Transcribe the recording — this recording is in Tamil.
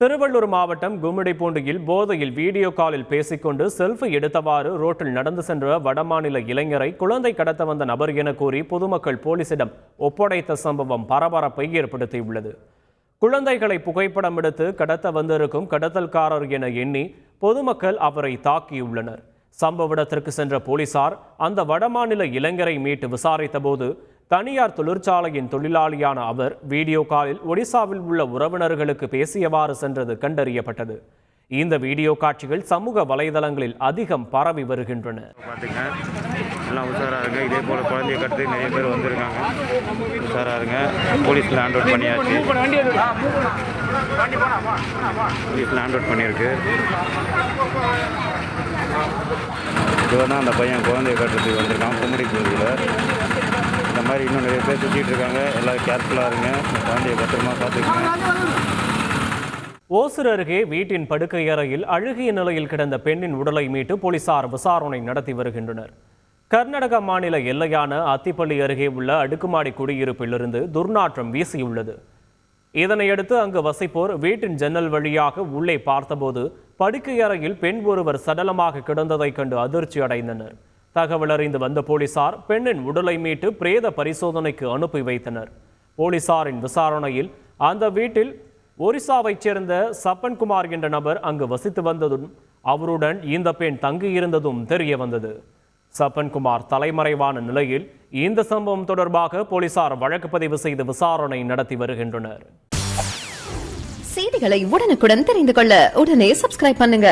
திருவள்ளூர் மாவட்டம் கும்மிடிப்பூண்டியில் போதையில் வீடியோ காலில் பேசிக்கொண்டு செல்ஃபி எடுத்தவாறு ரோட்டில் நடந்து சென்ற வடமாநில இளைஞரை குழந்தை கடத்த வந்த நபர் என கூறி பொதுமக்கள் போலீசிடம் ஒப்படைத்த சம்பவம் பரபரப்பை ஏற்படுத்தியுள்ளது. குழந்தைகளை புகைப்படம் எடுத்து கடத்த வந்திருக்கும் கடத்தல்காரர் என எண்ணி பொதுமக்கள் அவரை தாக்கியுள்ளனர். சம்பவ இடத்திற்கு சென்ற போலீசார் அந்த வடமாநில இளைஞரை மீட்டு விசாரித்தபோது தனியார் தொழிற்சாலையின் தொழிலாளியான அவர் வீடியோ காலில் ஒடிசாவில் உள்ள உறவினர்களுக்கு பேசியவாறு சென்றது கண்டறியப்பட்டது. இந்த வீடியோ காட்சிகள் சமூக வலைதளங்களில் அதிகம் பரவி வருகின்றன. எல்லாம் உஷாராக இருங்க. இதே போல் குழந்தைய கட்டு நிறைய பேர் வந்திருக்காங்க. உஷாராக இருங்க. போலீஸில் ஹேண்ட் அவுட் பண்ணியாச்சு. போலீஸில் ஹேண்ட் அவுட் பண்ணியிருக்கு. இவர் தான் அந்த பையன் குழந்தைய கட்டுறதுக்கு வந்திருக்கான். குமரி பகுதியில் மாதிரி இன்னும் நிறைய பேர் சுற்றிட்டு இருக்காங்க. எல்லோரும் கேர்ஃபுல்லாக இருங்க. குழந்தைய பத்திரமா பார்த்துக்கோங்க. ஓசூர் அருகே வீட்டின் படுக்கை அறையில் அழுகிய நிலையில் கிடந்த பெண்ணின் உடலை மீட்டு போலீசார் விசாரணை நடத்தி வருகின்றனர். கர்நாடக மாநில எல்லையான அத்திப்பள்ளி அருகே உள்ள அடுக்குமாடி குடியிருப்பிலிருந்து துர்நாற்றம் வீசியுள்ளது. இதனையடுத்து அங்கு வசிப்போர் வீட்டின் ஜன்னல் வழியாக உள்ளே பார்த்தபோது படுக்கை அறையில் பெண் ஒருவர் சடலமாக கிடந்ததைக் கண்டு அதிர்ச்சி அடைந்தனர் தகவல் அறிந்து வந்த போலீசார் பெண்ணின் உடலை மீட்டு பிரேத பரிசோதனைக்கு அனுப்பி வைத்தனர். போலீசாரின் விசாரணையில் அந்த வீட்டில் ஒரிசாவைச் சேர்ந்த சப்பன்குமார் என்ற நபர் அங்கு வசித்து வந்ததும் அவருடன் இந்த பெண் தங்கியிருந்ததும் தெரிய வந்தது. சப்பன்குமார் தலைமறைவான நிலையில் இந்த சம்பவம் தொடர்பாக போலீசார் வழக்கு பதிவு செய்து விசாரணை நடத்தி வருகின்றனர். செய்திகளை உடனுக்குடன் தெரிந்து கொள்ள உடனே சப்ஸ்கிரைப் பண்ணுங்க.